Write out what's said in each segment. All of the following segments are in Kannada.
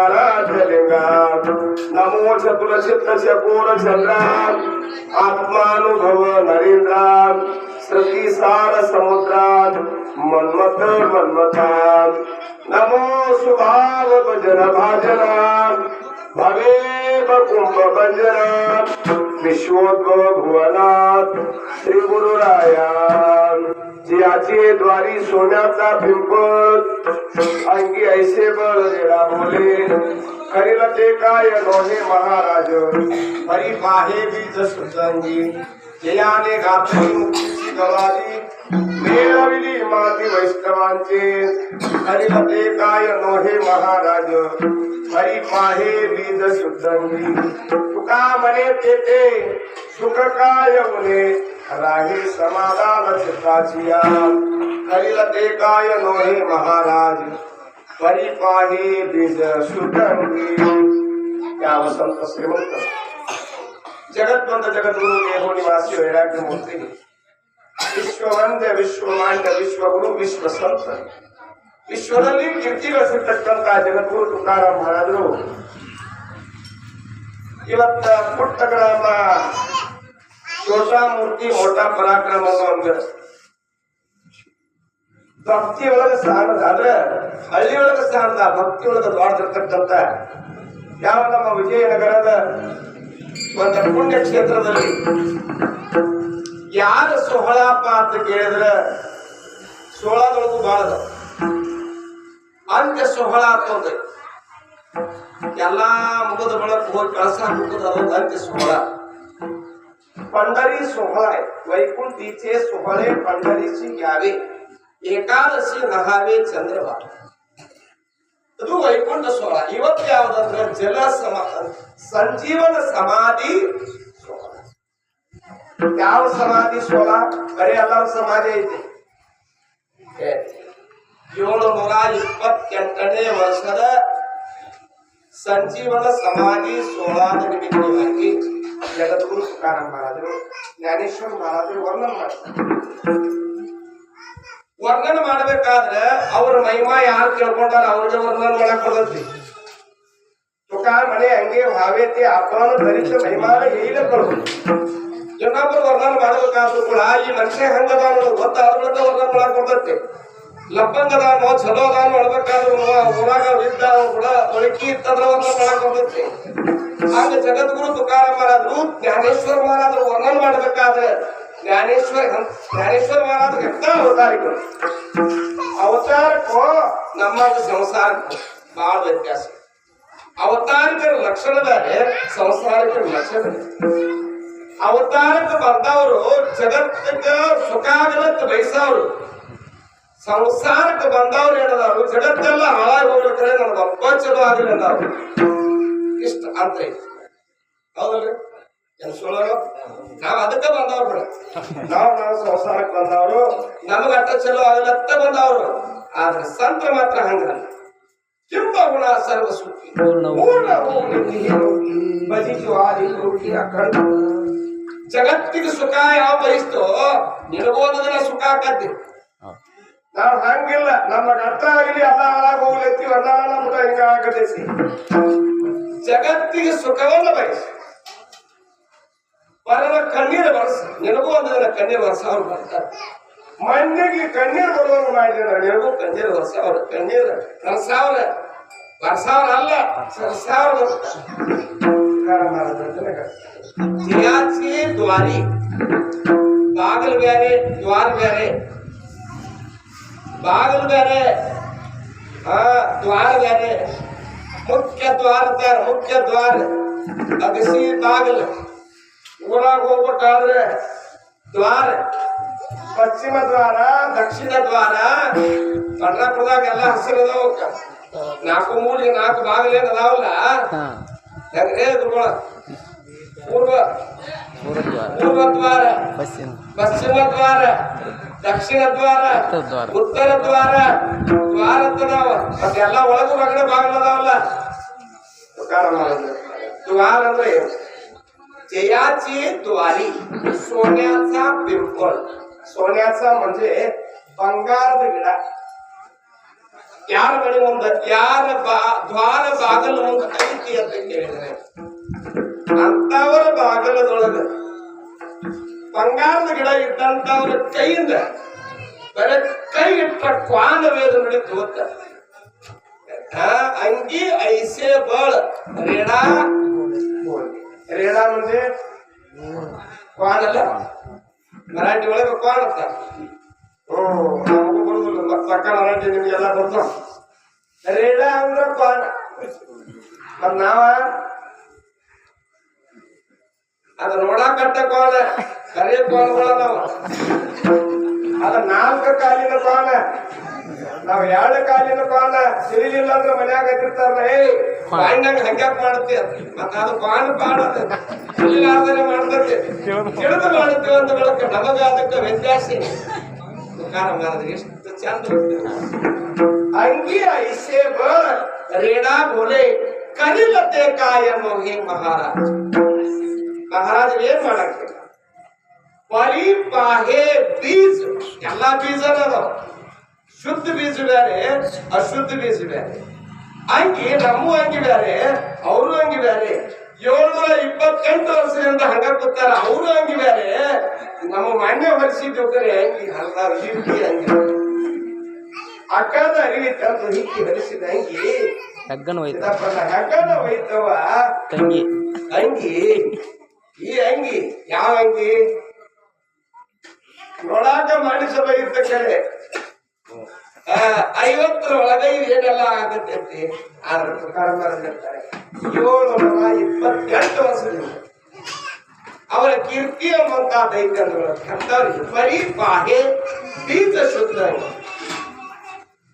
चंदनाराधलिंगात नमो चतुरचित्तस्य पूर्णचन्द्रान् आत्मानुभव सार श्रुतिसारसमुद्रात् मन्मथ मन्मथान् नमो सुभावभजन भवे कुंभ कुम्भभञ्जनान् विश्वोद्भव भुवनात श्री गुरुराया जियाचे द्वारी सोन्याचा पिंपत अंगी ऐसे बळ देडा बोले करील ते काय नोहे महाराज. हरी पाहे बीज सुतंगी जयाने घातली मुक्तीची गवारी. मेळविली माती वैष्णवांचे. करील ते काय नोहे महाराज. हरी पाहे बीज सुतंगी तुका म्हणे तेथे सुख काय उने राही समाधान चित्ताची करील ते काय नोहे महाराज परिपाही बीज सुटंगी या वसंत श्रीमंत जगतवंत जगद्गुरु देहो निवासी वैराग्य मूर्ती ವಿಶ್ವವಂದ್ಯ ವಿಶ್ವಮಾನ್ಯ ವಿಶ್ವಗುರು ವಿಶ್ವ ಸಂತ ವಿಶ್ವದಲ್ಲಿ ಕೀರ್ತಿ ಗಳಿಸಿರ್ತಕ್ಕಂತ ಜಗದ್ಗುರು ತುಕಾರಾಮ್ ಮಹಾರಾಜರು ಇವತ್ತ ಪುಟ್ಟ ಗ್ರಾಮ ಛೋಟಾ ಮೂರ್ತಿ ಮೋಟಾ ಪರಾಕ್ರಮ ಅನ್ನೋ ಭಕ್ತಿ ಒಳಗ ಸ್ಥಾನದ ಅಂದ್ರೆ ಹಳ್ಳಿ ಸ್ಥಾನದ ಭಕ್ತಿ ಒಳಗ ದೊಡ್ಡದಿರ್ತಕ್ಕಂಥ ಯಾವ ನಮ್ಮ ವಿಜಯನಗರದ ಒಂದು ಪುಣ್ಯ ಕ್ಷೇತ್ರದಲ್ಲಿ ಯಾರ ಸೊಹಳಪ್ಪ ಅಂತ ಕೇಳಿದ್ರೆ ಸೋಹಳದೊಳಗು ಬಾಳದ. ಅಂತ್ಯ ಸೊಹಳ ಅಂತ ಎಲ್ಲ ಮುಗದ ಬಳಕ ಹೋಗಿ ಕಳಸ ಮುಗದ ಅದೊಂದು ಸೋಹಳ. ಪಂಡರಿ ಸೋಹಳೆ ವೈಕುಂಠೀಚೆ ಸೋಹಳೆ ಪಂಡರಿಸಿ ಯಾವೆ? ಏಕಾದಶಿ ನಹಾವೆ ಚಂದ್ರವಾರ ಅದು ವೈಕುಂಠ ಸೋಹಳ. ಇವತ್ತು ಯಾವ್ದಂದ್ರೆ ಜಲ ಸಮ, ಸಂಜೀವನ ಸಮಾಧಿ ಸೋಹಳ. ಯಾವ ಸಮಾಧಿ ಸೋಹಳ? ಬರೀ ಎಲ್ಲರ ಸಮಾಧಿ ಐತಿ. ಏಳು ನೂರ ಇಪ್ಪತ್ತೆಂಟನೇ ವರ್ಷದ ಸಂಜೀವನ ಸಮಾಧಿ ಸೋಲಾದ ನಿಮಿತ್ತವಾಗಿ ಜಗದ್ಗುರು ತುಕಾರ ಮಹಾರಾಜರು, ಜ್ಞಾನೇಶ್ವರ ಮಹಾರಾಜರು ವರ್ಣನ ಮಾಡ್ತಾರೆ. ವರ್ಣನ ಮಾಡ್ಬೇಕಾದ್ರೆ ಅವ್ರ ಮಹಿಮಾ ಯಾರು ಕೇಳ್ಕೊಂಡಾರ ಅವ್ರಿಗೆ ವರ್ಣನ ಮಾಡಕ್ ಬರ್ತೈತಿ ತುಕಾರ ಮನೆ ಹಂಗೆ ಭಾವೇತಿ ಅಪ್ಪನ ಧರಿತ ಮಹಿಮಾನ ಹೇಳ ಕೊಡ್ಬೇಕು ಇನ್ನೊಬ್ಬರು ವರ್ಣನ ಮಾಡಬೇಕಾದ್ರೂ ಕೂಡ ಈ ಮನುಷ್ಯ ಹಂಗದ ಅನ್ನೋದು ಗೊತ್ತಾದ್ರೂ ವರ್ಣನ ಮಾಡಕ್ ಬರ್ತೈತಿ ಲಪ್ಪಂಗದಾನೋ ಚಲೋ ಚಲೋದ ಹೇಳ್ಬೇಕಾದ್ರೂ ಊರಾಗ ಕೂಡ ಒಳಕಿ ಇತ್ತಂದ್ರ ಹಾಗೆ ಜಗದ್ಗುರು ತುಕಾರ ಮಹಾರಾಜರು, ಜ್ಞಾನೇಶ್ವರ ಮಹಾರಾಜರು ವರ್ಣನ ಮಾಡ್ಬೇಕಾದ್ರೆ ಜ್ಞಾನೇಶ್ವರ ಜ್ಞಾನೇಶ್ವರ ಮಹಾರಾಜರು ಎಂತ ಅವತಾರಿಗಳು? ಅವತಾರಕ್ಕೂ ನಮ್ಮ ಸಂಸಾರಕ್ಕೂ ಬಹಳ ವ್ಯತ್ಯಾಸ. ಅವತಾರಿಕರ ಲಕ್ಷಣ ಬೇರೆ ಸಂಸಾರಿಕರ ಲಕ್ಷಣ ಅವತಾರಕ್ಕೆ ಬಂದವರು ಜಗತ್ತಿಗೆ ಸುಖ ಆಗಲತ್ತ ಬಯಸವ್ರು ಸಂಸಾರಕ್ಕೆ ಬಂದವ್ರು ಏನದವ್ರು ಜಗತ್ತೆಲ್ಲ ಹಾಳಾಗಿ ಹೋಗ್ಬೇಕ್ರೆ ನನ್ನ ಅಪ್ಪ ಚಲೋ ಆಗಲಿ ಅಂದವ್ರು ಇಷ್ಟ ಅಂತ ಹೌದಲ್ರಿ? ಏನ್ ನಾವ್ ಅದಕ್ಕೆ ಬಂದವ್ರು ಬಿಡ. ನಾವು ನಾವು ಸಂಸಾರಕ್ಕೆ ಬಂದವರು. ನಮಗ ಅಟ್ಟ ಚಲೋ ಆಗಲತ್ತ ಬಂದವರು. ಆದ್ರೆ ಸಂತ ಮಾತ್ರ ಹಂಗಲ್ಲ. ಕೆಂಪ ಗುಣ ಸರ್ವ ಸುಖಿ. ಆದಿ ರೂಢಿ ಅಖಂಡ ಜಗತ್ತಿಗೆ ಸುಖ ಯಾವ ಬಯಸ್ತೋ ನಿನಗೋದನ್ನ ಸುಖ ಆಕತಿ ನಾವ್ ಹಂಗಿಲ್ಲ. ನಮ್ಮ ಅರ್ಥ ಆಗಲಿ ಅಲ್ಲ ಹಾಳಾಗಿ ಹೋಗ್ಲತ್ತಿ ಅಲ್ಲ ಮುಟ ಹಿಂಗ ಆಗತೈತಿ ಜಗತ್ತಿಗೆ ಸುಖವನ್ನ ಬಯಸಿ. ಪರರ ಕಣ್ಣೀರು ಬರ್ಸ ನಿನಗೂ ಒಂದಿನ ಕಣ್ಣೀರು ವರ್ಷ ಅವ್ರು ಬರ್ತಾರೆ. ಮಣ್ಣಿಗೆ ಕಣ್ಣೀರು ಬರುವಂಗ ಮಾಡಿದ್ರೆ ನಿನಗೂ ಕಣ್ಣೀರು ವರ್ಷ ಅವ್ರ ಕಣ್ಣೀರು ಸಾವಿರ ಬರ್ಸಾವ್ರ ಅಲ್ಲ ಸಾವಿರ ಜಿಯಾಚಿ ದ್ವಾರಿ. ಬಾಗಿಲು ಬೇರೆ ದ್ವಾರ ಬೇರೆ ಬಾಗಿಲು ಬೇರೆ ಹಾ ದ್ವಾರ ಬೇರೆ ಮುಖ್ಯ ದ್ವಾರ ದ್ವಾರ ಮುಖ್ಯ ದ್ವಾರ ಅಗಸಿ ಬಾಗಿಲು ಊರಾಗ ಹೋಗ್ಬೇಕಾದ್ರೆ ದ್ವಾರ ಪಶ್ಚಿಮ ದ್ವಾರ ದಕ್ಷಿಣ ದ್ವಾರ ಪಂಡ್ರಾಪುರದಾಗ ಎಲ್ಲ ಹಸಿರು ಅದಾವ ನಾಲ್ಕು ಮೂಲಿ ನಾಲ್ಕು ಬಾಗಿಲೇನ್ ಅದಾವಲ್ಲ ಹಾ ಹೆಂಗ್ರೆ ದುರ್ಗೋಳ ಪೂರ್ವ ಪೂರ್ವದ್ವಾರ ಪೂರ್ವ ದ್ವಾರ ಪಶ್ಚಿಮ ಪಶ್ಚಿಮ ದ್ವಾರ ದಕ್ಷಿಣ ದ್ವಾರ ಉತ್ತರ ದ್ವಾರ. ಉತ್ತರ ದ್ವಾರ ದ್ವಾರ ಅಂತದಾವ ಮತ್ತೆ ಎಲ್ಲ ಒಳಗು ಹೊರಗಡೆ ಬಾಗಿಲು ಅದಾವಲ್ಲ ತುಕಾರ ಮಾಡಿದ್ರು. ದ್ವಾರ ಅಂದ್ರೆ ಏನು जयाची द्वारी सोन्याचा पिंपळ सोन्याचा म्हणजे बंगार विडा ಯಾರ ಮನೆ ಮುಂದ ಯಾರ ಬಾ ದ್ವಾರ ಬಾಗಲ ಮುಂದ ಐತಿ ಅಂತ ಕೇಳಿದ್ರೆ ಅಂತವರ ಬಾಗಲದೊಳಗ ಬಂಗಾರದ ಗಿಡ ಇಟ್ಟಂತ ಅವ್ರ ಕೈಯಿಂದ ಬರ ಕೈ ಇಟ್ಟ ಕ್ವಾನ ವೇದ ನಡೀತು ಗೊತ್ತ ಅಂಗಿ ಐಸೆ ಬಳ ರೇಡಾ ರೇಡಾ ಮುಂದೆ ಕ್ವಾನ್ ಅಲ್ಲ ಮರಾಠಿ ಒಳಗೆ ಕ್ವಾನ್ ಅಂತ ಹ್ಮ್ ಬರುದಿಲ್ಲ ಸಕ್ಕ ಮರಾಠಿ ನಿಮ್ಗೆಲ್ಲ ಬರ್ತಾವ ರೇಡಾ ಅಂದ್ರ ಕ್ವಾನ್ ನಾವ ಅದ ನೋಡಾಕಟ್ಟ ಕೋಲ ಕರೆ ಕೋಲಗಳ ನಾವ ಅದ ನಾಲ್ಕು ಕಾಲಿನ ಕೋಲ ನಾವ್ ಎರಡು ಕಾಲಿನ ಕೋಲ ಸಿರಿಲಿಲ್ಲ ಅಂದ್ರೆ ಮನ್ಯಾಗ ಹತ್ತಿರ್ತಾರಲ್ಲ ಏ ಬಾಯಿನಾಗ ಹಂಗ್ಯಾಕ್ ಮಾಡ್ತಿ ಮತ್ತ ಅದು ಕೋಲ ಪಾಡದ ಸಿರಿಲಾರ್ದನೆ ಮಾಡ್ತತಿ ತಿಳಿದು ಮಾಡುತ್ತೀವಿ ಅಂತ ಬಳಕ ನಮಗ ಅದಕ್ಕೆ ವ್ಯತ್ಯಾಸ ಇಲ್ಲ. ತುಕಾರ ಮಾಡಿದ್ರೆ ಎಷ್ಟು ಚಂದ ಅಂಗಿ ಐಸೆ ಬ ರೇಡಾ ಬೋಲೆ ಕಲಿಲತೆ ಕಾಯ ಮೋಹಿ ಮಹಾರಾಜ ಮಹಾರಾಜ ಏನ್ ಮಾಡಕ್ ಪರಿ ಪಾಹೆ ಬೀಜ. ಎಲ್ಲಾ ಬೀಜ ಅದಾವ ಶುದ್ಧ ಬೀಜ ಬೇರೆ ಅಶುದ್ಧ ಬೀಜ ಬೇರೆ. ಅಂಗಿ ನಮ್ಮ ಅಂಗಿ ಬೇರೆ ಅವರು ಅಂಗಿ ಬೇರೆ. ಏಳ್ನೂರ ಇಪ್ಪತ್ತೆಂಟು ವರ್ಷದಿಂದ ಹಂಗ ಕೂತಾರ ಅವರು ಅಂಗಿ ಬೇರೆ. ನಮ್ಮ ಮನೆ ಹೊರಿಸಿದ್ದು ಕರೆ ಅಂಗಿ ಹಲ್ಲಾರು ಹಿಕ್ಕಿ ಅಂಗಿ ಅಕ್ಕದ ಅರಿವಿ ತಂದು ಹಿಕ್ಕಿ ಹರಿಸಿದ ಅಂಗಿ ಹೆಗ್ಗನ ಹೋಯ್ತವ. ತಂಗಿ. ಅಂಗಿ ಈ ಅಂಗಿ, ಯಾವ ಅಂಗಿ? ನೋಡಾಕ ಮಾಡಿಸಬೇಕಿತ್ತ ಕಡೆ. ಐವತ್ತರ ಒಳಗೆ ಏನೆಲ್ಲ ಆಗುತ್ತೆ ಅಂತ ಆದ್ರ ಪ್ರಕಾರ ಮಾಡಿರ್ತಾರೆ ಏಳು ನೂರ ಇಪ್ಪತ್ತೆಂಟು ವರ್ಷದಿಂದ ಅವರ ಕೀರ್ತಿ ಎಂಬಂತಹ ದೈತ್ಯಗಳು ಅಂತವ್ರಿಗೆ ಬರೀ ಬಾಹೆ ಬೀಜ ಶುದ್ಧ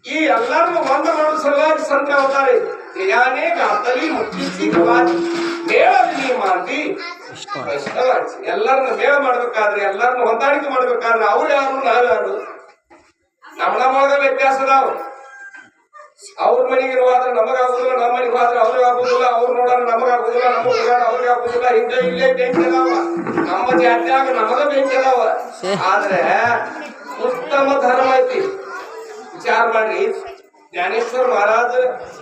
ಈ ಎಲ್ಲರನ್ನು ಒಂದು ಮಾಡೋ ಸಲುವಾಗಿ ಸಂತ ಅವತಾರೆ ಕ್ರಿಯಾನೇ ಗಾತಲಿ ಮುಟ್ಟಿಸಿ ಮೇಳದಲ್ಲಿ ವೈಷ್ಣವಾಡಿಸಿ ಎಲ್ಲರನ್ನ ಮೇಳ ಮಾಡ್ಬೇಕಾದ್ರೆ, ಎಲ್ಲರನ್ನ ಹೊಂದಾಣಿಕೆ ಮಾಡ್ಬೇಕಾದ್ರೆ ಅವ್ರು ಯಾರು, ನಾವ್ ಯಾರು? ನಮ್ಮ ವ್ಯತ್ಯಾಸ ನಾವು. ಅವ್ರ ಮನೆಗೆ ಇರುವಾದ್ರೆ ನಮಗಾಗುದಿಲ್ಲ ನಮ್ಮ ಮನೆಗೆ ಹೋದ್ರೆ ಅವ್ರಿಗೆ ಆಗುದಿಲ್ಲ, ಅವ್ರು ನೋಡೋಣ ನಮಗಾಗುದಿಲ್ಲ ನಮ್ಮ ಹುಡುಗಾಡ ಅವ್ರಿಗೆ ಆಗುದಿಲ್ಲ. ಹಿಂದೆ ಇಲ್ಲೇ ಬೆಂಕಿ ಅದಾವ. ನಮ್ಮ ಜಾತ್ಯಾಗ ನಮಗ ಬೆಂಕಿ ಅದಾವ. ಆದ್ರೆ ಉತ್ತಮ ಧರ್ಮ ಐತಿ. ವಿಚಾರ ಮಾಡ್ರಿ. ಜ್ಞಾನೇಶ್ವರ ಮಹಾರಾಜ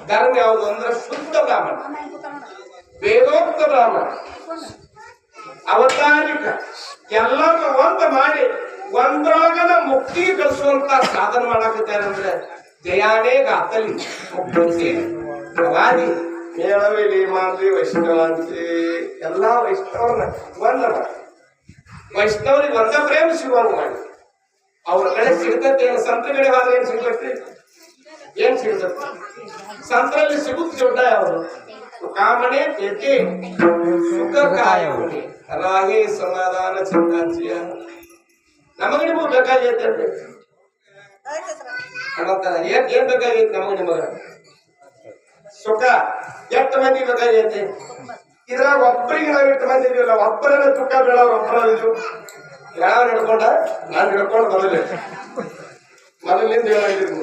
ಧರ್ಮ ಯಾವುದು ಅಂದ್ರೆ ಶುದ್ಧ ಬ್ರಾಹ್ಮಣ. ವೇದೋಕ್ತ ಬ್ರಾಹ್ಮಣ ಅವತಾರಿಕ. ಎಲ್ಲ ಒಂದ ಮಾಡಿ ಒಂದ್ರೊಳಗನ ಮುಕ್ತಿ ಗಳಿಸುವಂತ ಸಾಧನ ಮಾಡಾಕತ್ತಾರೆ ಅಂದ್ರೆ ಜಯಾನೇ ಗಾತಲಿ ಮುಕ್ತಿ ಪ್ರವಾದಿ. ಮೇಳವೇಲಿ ಮಾಡ್ರಿ ವೈಷ್ಣವಂತಿ ಎಲ್ಲಾ ವೈಷ್ಣವನ್ನ ಒಂದ ವೈಷ್ಣವರಿಗೆ ಒಂದ ಪ್ರೇಮ ಸಿಗುವಂಗ ಮಾಡಿ. ಅವ್ರ ಕಡೆ ಸಿಗ್ತೈತೆ ಸಂತ ಕಡೆ ಹೋದ್ರೆ ಏನ್ ಸಿಗ್ತೈತಿ? ಏನ್ ಸಿಗ್ತೈತಿ? ಸಂತರಲ್ಲಿ ಸಿಗುತ್ತೆ ದೊಡ್ಡ ಯಾವುದು? ಕಾಮನೆ ತೇತಿ ಸುಖ ಕಾಯವಣಿ ಸಮಾಧಾನ ಚಿಂತಾಚಿಯ ನಮಗೆ ನಿಮಗೆ ಬೇಕಾಗೈತೆ ಅನ್ನತ್ತಾರ ಏನ್ ಏನ್ ಬೇಕಾಗೈತಿ ನಮಗ ನಿಮಗ ಸುಖ. ಎಷ್ಟು ಮಂದಿ ಬೇಕಾಗೈತಿ? ಇದ್ರಾಗ ಒಬ್ಬರಿಗೆ ನಾವ್ ಎಷ್ಟು ಮಂದಿ ಇದೀವಲ್ಲ, ಒಬ್ಬರನ್ನ ಸುಖ ಬೀಳೋರು ಒಬ್ಬರ ಇದು ಯಾವ ಹಿಡ್ಕೊಂಡ? ನಾನು ಹಿಡ್ಕೊಂಡು ಮೊದಲೇ. ಮೊದಲಿಂದ ಹೇಳಿದ್ರು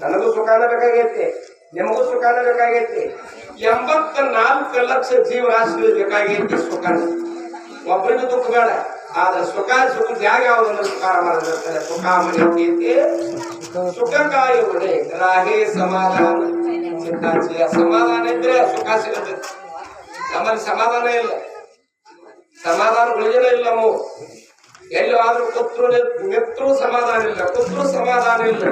ನನಗೂ ಸುಖಾನ ಬೇಕಾಗೈತಿ. ನಿಮಗೂ ಸುಖಾನ ಬೇಕಾಗೈತಿ. ಎಂಬತ್ತ ನಾಲ್ಕು ಲಕ್ಷ ಜೀವರಾಶಿಗಳು ಬೇಕಾಗೈತಿ ಸುಖಾನ ಒಬ್ಬರಿಗೂ ದುಃಖ ಬೇಡ, ಆದ್ರೆ ಸುಖ ಸುಖ ಜಾಗ ಯಾವುದನ್ನು ಸುಖ ಮಾಡಿರ್ತಾರೆ? ಸುಖ ಮನೆಯೈತಿ ಸುಖ ರಾಗಿ ಸಮಾಧಾನ. ಚಿಂತಾಚಿಯ ಸಮಾಧಾನ ಇದ್ರೆ ಸುಖ ಸಿಗುತ್ತೆ. ನಮ್ಮಲ್ಲಿ ಸಮಾಧಾನ ಇಲ್ಲ. ಸಮಾಧಾನ ಉಳಿಯಲೇ ಇಲ್ಲ ನಾವು ಎಲ್ಲಿ ಆದ್ರೂ ಕುತ್ರು ನಿತ್ರು ಸಮಾಧಾನ ಇಲ್ಲ ಕುತ್ರು ಸಮಾಧಾನ ಇಲ್ಲ.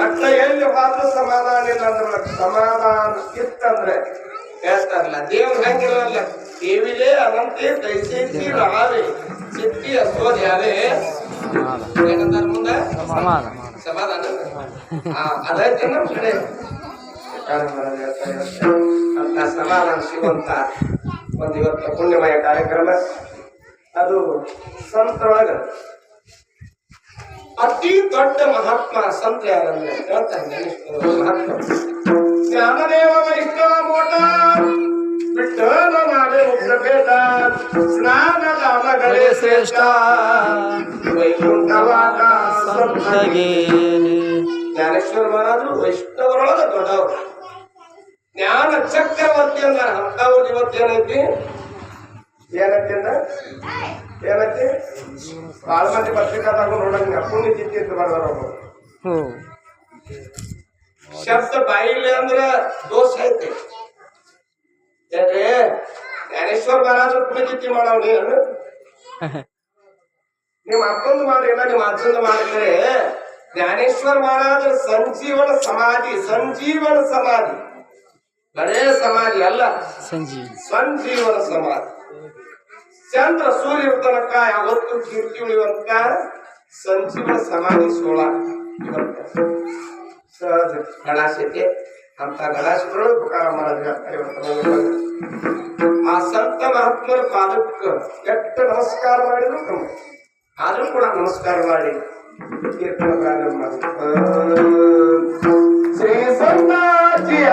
ಮತ್ತೆ ಎಲ್ಲಿ ಆದ್ರೂ ಸಮಾಧಾನ ಇಲ್ಲ ಅಂದ್ರೆ ಸಮಾಧಾನ ಇತ್ತಂದ್ರೆ ಹೇಳ್ತಾರಲ್ಲ ದೇವ್ರ ಹೆಂಗಿರಲ್ಲ. ದೇವಿಲೇ ಅನಂತೆ ದೈಸೇಸಿ ರಾವೆ ಸಿದ್ಧಿ ಅಸೋದ್ಯಾವೆ ಏನಂತಾರ ಮುಂದೆ? ಸಮಾಧಾನ. ಸಮಾಧಾನ? ಆ, ಅದೈತೆ ನಮ್ಮ ಕಡೆ. ಅಂತ ಸಮಾಧಾನ ಸಿಗುವಂತ ಒಂದು ಇವತ್ತು ಪುಣ್ಯಮಯ ಕಾರ್ಯಕ್ರಮ. ಅದು ಸಂತರೊಳಗ ಅತಿ ದೊಡ್ಡ ಮಹಾತ್ಮ ಸಂತ ಯಾರಂದ್ರೆ ಹೇಳ್ತಾರೆ ಮಹಾತ್ಮ. ಜ್ಞಾನದೇವ ವೈಷ್ಣವ ಮೋಟ ನಾವೇ ಮುಗ್ಧಭೇದ ಸ್ನಾನ ದಾನಗಳೇ ಶ್ರೇಷ್ಠ. ವೈಕುಂಠವಾದ ಸಂತಗೆ. ಜ್ಞಾನೇಶ್ವರ ಮಹಾರಾಜರು ವೈಷ್ಣವರೊಳಗ ದೊಡ್ಡವರು. ಜ್ಞಾನ ಚಕ್ರವರ್ತಿ ಅಂದ ಅಂತವ್ರು ಇವತ್ತೇನೈತಿ ಏನೈತಿ ಅಂದ ಏನೈತಿ ಬಾಳ ಮಂದಿ ಪತ್ರಿಕಾದಾಗ ನೋಡಂಗ ಪುಣ್ಯ ಅಂತ ಬರ್ದಾರ ಒಬ್ರು ಹೋ ಶಬ್ದ ಬಾಯಿಲೆ ಅಂದ್ರ ದೋಷ ಐತಿ. ಯಾಕೆ? ಜ್ಞಾನೇಶ್ವರ ಮಹಾರಾಜ ಕುಣಿತಿ ಮಾಡವ್ ನೀನು ನಿಮ್ಮ ಅಪ್ಪಂದು ಮಾಡಿಲ್ಲ ನಿಮ್ಮ ಅಜ್ಜಂದ ಮಾಡಿದ್ರೆ ಜ್ಞಾನೇಶ್ವರ ಮಹಾರಾಜರ ಸಂಜೀವನ ಸಮಾಧಿ ಸಂಜೀವನ ಸಮಾಧಿ. ಬರೇ ಸಮಾಧಿ ಅಲ್ಲ. ಸಂಜೀವಿ ಸಂಜೀವನ ಸಮಾಧಿ. ಚಂದ್ರ ಸೂರ್ಯ ತನಕ ಯಾವತ್ತು ಕೀರ್ತಿ ಉಳಿಯುವಂತ ಸಂಜೀವ ಸಮಾಧಿ ಸೋಳ ಸಹಜ ಗಣಾಶಕ್ಕೆ ಅಂತ ಗಣಾಶಗಳು ಉಪಕಾರ ಮಾಡಿದ್ರೆ ಆ ಸಂತ ಮಹಾತ್ಮರ ಪಾದಕ್ಕೆ ಕೆಟ್ಟ ನಮಸ್ಕಾರ ಮಾಡಿದ್ರು ಆದರೂ ಕೂಡ ನಮಸ್ಕಾರ ಮಾಡಿ ಕೀರ್ತನ ಪ್ರಾರಂಭ ಶ್ರೀ ಸಂತಾಜಿಯ